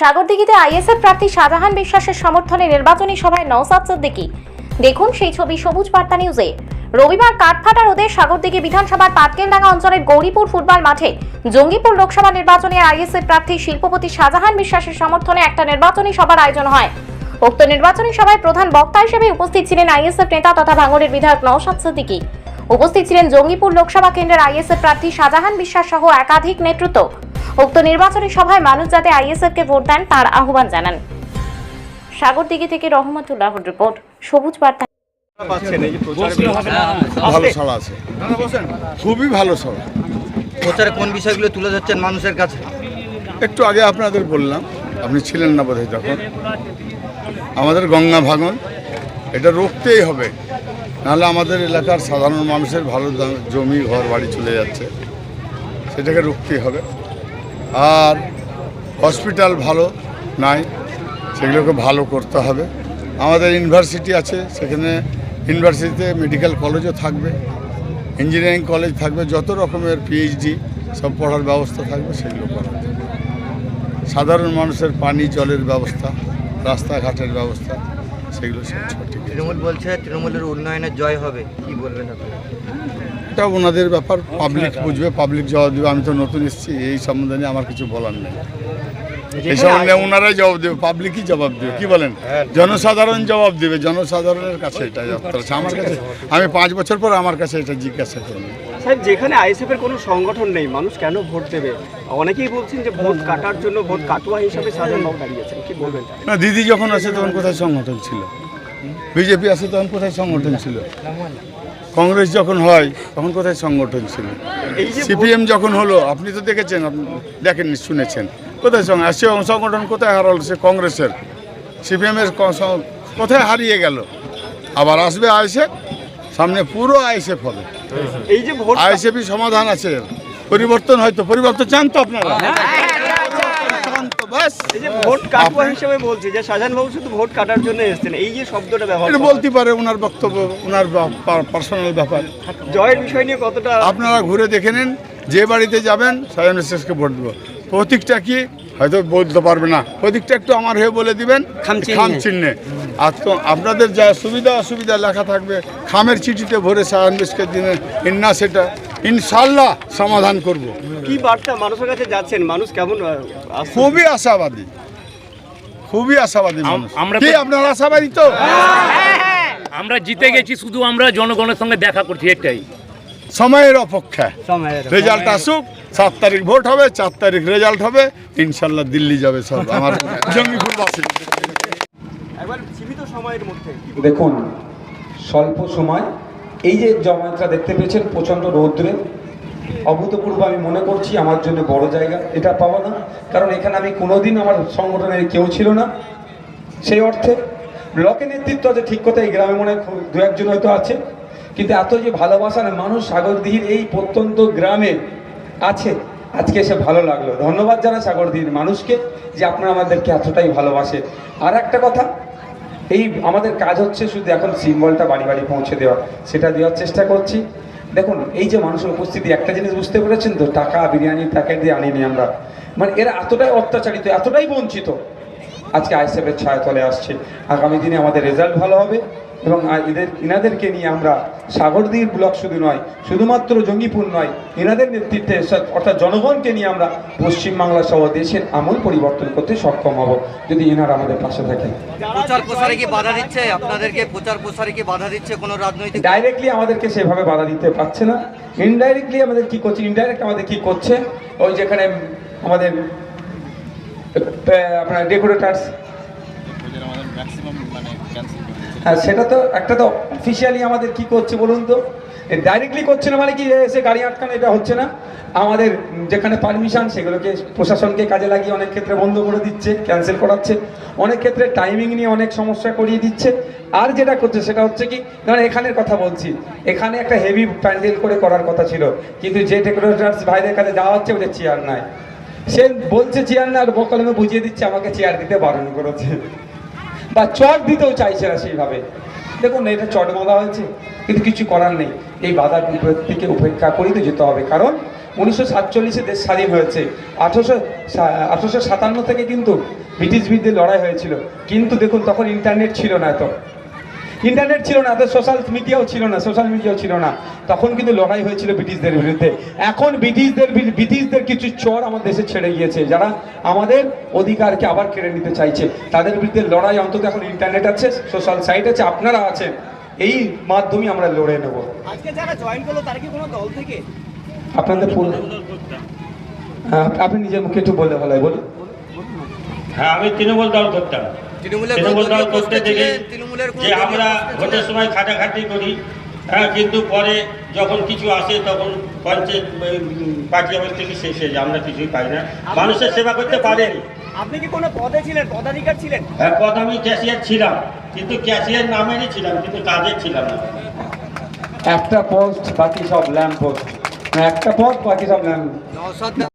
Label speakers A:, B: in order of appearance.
A: সাগরদিঘিতে ISF প্রার্থী শাহজাহান বিশ্বাসের সমর্থনে নির্বাচনী সভায় নওসাদ সিদ্দিকী। দেখুন সেই ছবি সবুজ বার্তা নিউজে। রবিবার কাঠফাটা রোদে সাগরদিঘি বিধানসভার পাটকেলডাঙ্গা অঞ্চলের গৌরীপুর ফুটবল মাঠে জঙ্গিপুর লোকসভা নির্বাচনে আইএসএফ প্রার্থী শিল্পপতি শাহজাহান বিশ্বাসের সমর্থনে একটা নির্বাচনী সভার আয়োজন হয়। উক্ত নির্বাচনী সভায় প্রধান বক্তা হিসেবে উপস্থিত ছিলেন আইএসএফ নেতা তথা ভাঙড়ের বিধায়ক নওশাদ সিদ্দিকী। উপস্থিত ছিলেন জঙ্গিপুর লোকসভা কেন্দ্রের আইএসএফ প্রার্থী শাহজাহান বিশ্বাস সহ একাধিক নেতৃত্ব। উক্ত নির্বাচনী সভায় মানুষ যাতে আইএসএফ কে ভোট দেন তার আহ্বান জানান। সাগরদিঘি থেকে রহমতুল্লাহর রিপোর্ট সবুজ বার্তা।
B: পাচ্ছেন এই যে প্রচারে
C: ভালো সভা আছে। খুবই ভালো সভা
D: প্রচারে কোন বিষয়গুলো তুলে ধরছেন মানুষের কাছে?
C: একটু আগে আপনাদের বললাম আপনি ছিলেন না বোধহয় তখন। আমাদের গঙ্গা ভাঙন এটা রুখতেই হবে। নাহলে আমাদের এলাকার সাধারণ মানুষের ভালো জমি, ঘর, বাড়ি চলে যাচ্ছে। সেটাকে রুখতেই হবে। আর হসপিটাল ভালো নাই, সেগুলোকে ভালো করতে হবে। আমাদের ইউনিভার্সিটি আছে, সেখানে ইউনিভার্সিটিতে মেডিকেল কলেজও থাকবে, ইঞ্জিনিয়ারিং কলেজ থাকবে, যত রকমের পিএইচডি সব পড়ার ব্যবস্থা থাকবে, সেগুলো করা সাধারণ মানুষের পানি, জলের ব্যবস্থা, রাস্তাঘাটের ব্যবস্থা সেগুলো
D: তৃণমূল বলছে তৃণমূলের উন্নয়নের জয় হবে। কি বলবেন আপনি?
C: এটা ওনাদের ব্যাপার পাবলিক বুঝবে পাবলিক জবাব দেবে। আমি তো নতুন এসেছি এই সম্বন্ধে নিয়ে আমার কিছু বলার নেই। এই সম্বন্ধে ওনারাই জবাব দেবে পাবলিকই জবাব দেবে। কি বলেন? জনসাধারণ জবাব দেবে জনসাধারণের কাছে এটা আমার কাছে আমি পাঁচ বছর পর আমার কাছে এটা জিজ্ঞাসা করব
B: সাহেব যেখানে আইএসএফ এর কোনো সংগঠন নেই মানুষ কেন ভোট দেবে? অনেকেই বলছেন যে ভোট কাটার জন্য ভোট কাটুয়া হিসাবে সাধারণ বাবু দাঁড়িয়েছেন। কি বলবেন
C: না দিদি যখন আসে তখন কোথায় সংগঠন ছিল? বিজেপি আসে তখন কোথায় সংগঠন ছিল? কংগ্রেস যখন হয় তখন কোথায় সংগঠন ছিল? সিপিএম যখন হলো আপনি তো দেখেছেন আপনি দেখেননি শুনেছেন। কোথায় সে সংগঠন কোথায় হারালো? সে কংগ্রেসের। সিপিএমের কোথায় হারিয়ে গেল? আবার আসবে আইসেফ সামনে পুরো আইসেফ হবে।
B: এই যে ভোট
C: আইসেফই সমাধান আছে। পরিবর্তন হয়তো। পরিবর্তন চান তো আপনারা? চান তো, ব্যাস।
B: এই যে ভোট কাটুয়া হিসেবে বলছি যে শাহজাহান বাবু শুধু ভোট কাটার জন্য এসেছেন এই যে শব্দটা ব্যবহার
C: বলতে পারে ওনার বক্তব্য ওনার পার্সোনাল ব্যাপার।
B: জয়ের বিষয় নিয়ে কতটা
C: আপনারা ঘুরে দেখে নিন যে বাড়িতে যাবেন সায়ন শেষকে ভোট দেবো। প্রতীকটা কি? হয়তো বলতে পারবে না। প্রতীকটা একটু আমার হয়ে বলে দিবেন। খাম চিহ্নে। আর তো আপনাদের যা সুবিধা অসুবিধা লেখা থাকবে খামের চিঠিতে ভরে সায়ন বিস্কে দিনে ইন্না সেটা ইনশাল্লাহ সমাধান করব।
B: কি বার্তা? মানুষের কাছে যাচ্ছেন। মানুষ কেমন
C: খুবই আশাবাদী। খুবই আশাবাদী মানুষ।
E: আমরা
C: কি আপনার আশাবাদী তো?
E: আমরা জিতে গেছি শুধু আমরা জনগণের সঙ্গে দেখা করছি একটাই
C: সময়ের অপেক্ষা। রেজাল্ট আসুক সাত তারিখ ভোট হবে চার তারিখ রেজাল্ট হবে ইনশাল্লাহ দিল্লি যাবে সব আমার জঙ্গিপুরবাসী।
B: একবার সীমিত
F: দেখুন স্বল্প সময় এই যে জমায়েতটা দেখতে পেয়েছেন প্রচণ্ড রৌদ্রে অভূতপূর্ব আমি মনে করছি আমার জন্য বড় জায়গা এটা পাবো না কারণ এখানে আমি কোনোদিন আমার সংগঠনের কেউ ছিল না সেই অর্থে ব্লকের নেতৃত্ব আছে ঠিক কথা এই গ্রামে মনে হয় খুব দু একজন হয়তো আছে কিন্তু এত যে ভালোবাসার মানুষ সাগরদিহির এই প্রত্যন্ত গ্রামে আছে, আজকে এসে ভালো লাগল। ধন্যবাদ জানা সাগরদিহির মানুষকে যে আপনারা আমাদেরকে এতটাই ভালোবাসে। আর একটা কথা, এই আমাদের কাজ হচ্ছে শুধু এখন সিম্বলটা বাড়ি বাড়ি পৌঁছে দেওয়া, সেটা দেওয়ার চেষ্টা করছি। দেখুন, এই যে মানুষের উপস্থিতি, একটা জিনিস বুঝতে পেরেছেন তো, টাকা বিরিয়ানির প্যাকেট দিয়ে আনিনি আমরা। মানে এরা এতটাই অত্যাচারিত, এতটাই বঞ্চিত। আজকে আইসেফের ছায়াতলে আসছে। আগামী দিনে আমাদের রেজাল্ট ভালো হবে। এবং এদের ইনাদেরকে নিয়ে আমরা সাগরদীর ব্লক শুধু নয় শুধুমাত্র জঙ্গিপুর নয় এনাদের নেতৃত্বে অর্থাৎ জনগণকে নিয়ে আমরা পশ্চিমবাংলা সহ দেশের আমূল পরিবর্তন করতে সক্ষম হব যদি এনারা আমাদের পাশে থাকে
D: প্রচার প্রসারে কি বাধা দিচ্ছে? আপনাদেরকে প্রচার প্রসারে কি বাধা দিচ্ছে কোনো রাজনৈতিক
F: ডাইরেক্টলি আমাদেরকে সেভাবে বাধা দিতে পারছে না। ইনডাইরেক্টলি আমাদের কি করছে? ইনডাইরেক্ট আমাদের কি করছে? ওই যেখানে আমাদের আপনার ডেকোরেটার্স হ্যাঁ সেটা তো একটা তো অফিসিয়ালি আমাদের কি করছে বলুন তো? ডাইরেক্টলি করছে না মানে কি এসে গাড়ি আটকানো, এটা হচ্ছে না। আমাদের যেখানে পারমিশন সেগুলোকে প্রশাসনকে কাজে লাগিয়ে অনেক ক্ষেত্রে বন্ধ করে দিচ্ছে ক্যান্সেল করাচ্ছে। অনেক ক্ষেত্রে টাইমিং নিয়ে অনেক সমস্যা করিয়ে দিচ্ছে। আর যেটা করছে সেটা হচ্ছে কি, ধরেন এখানের কথা বলছি, এখানে একটা হেভি প্যান্ডেল করে করার কথা ছিল। কিন্তু যে ডেকোরেটার্স ভাইদের কাছে যাওয়া হচ্ছে, ওদের চেয়ার নাই। সে বলছে চেয়ার না আর বকলমে বুঝিয়ে দিচ্ছে, আমাকে চেয়ার দিতে বারণ করেছে। বা চট দিতেও চাইছে না সেইভাবে। দেখুন, এটা চট বাঁধা হয়েছে, কিন্তু কিছু করার নেই। এই বাধার থেকে উপেক্ষা করিতে যেতে হবে, কারণ উনিশশো সাতচল্লিশে দেশ স্বাধীন হয়েছে। আঠারোশো আঠেরোশো সাতান্ন থেকে কিন্তু ব্রিটিশ বিরুদ্ধে লড়াই হয়েছিল। কিন্তু দেখুন, তখন ইন্টারনেট ছিল না এত। ইন্টারনেট ছিল না তাদের সোশ্যাল মিডিয়াও ছিল না সোশ্যাল মিডিয়াও ছিল না। তখন কিন্তু লড়াই হয়েছিল ব্রিটিশদের বিরুদ্ধে। এখন ব্রিটিশদের ব্রিটিশদের কিছু চর আমাদের দেশে ছেড়ে গিয়েছে যারা আমাদের অধিকারকে আবার কেড়ে নিতে চাইছে। তাদের বিরুদ্ধে লড়াই অন্তত এখন ইন্টারনেট আছে সোশ্যাল সাইট আছে আপনারা আছেন। এই মাধ্যমে আমরা লড়ে নেব।
B: আজকে যারা জয়েন করল তারা কি কোনো দল থেকে?
F: আপনাদের পুরো হ্যাঁ, আপনি নিজের মুখে একটু বললে ভালো হয় বলুন।
G: হ্যাঁ আমি তৃণমূল দল করতাম।
D: তৃণমূলের
G: করতে থেকে যে আমরা
D: পোস্টে
G: ভোটের সময় খাটাখাটি করি হ্যাঁ কিন্তু পরে যখন কিছু আসে তখন পঞ্চায়েত পার্টি অফিস থেকে শেষ হয়ে যায় আমরা কিছুই পাই না। মানুষের সেবা করতে পারেনি।
B: আপনি কি কোনো পদে ছিলেন? পদাধিকার ছিলেন?
G: এক পদ আমি ক্যাশিয়ার ছিলাম কিন্তু ক্যাশিয়ার নামেরই ছিলাম কিন্তু কাজের ছিলাম না।
F: একটা পোস্ট বাকি সব ল্যাম্প পোস্ট একটা পথ বাকি সব ল্যাম্প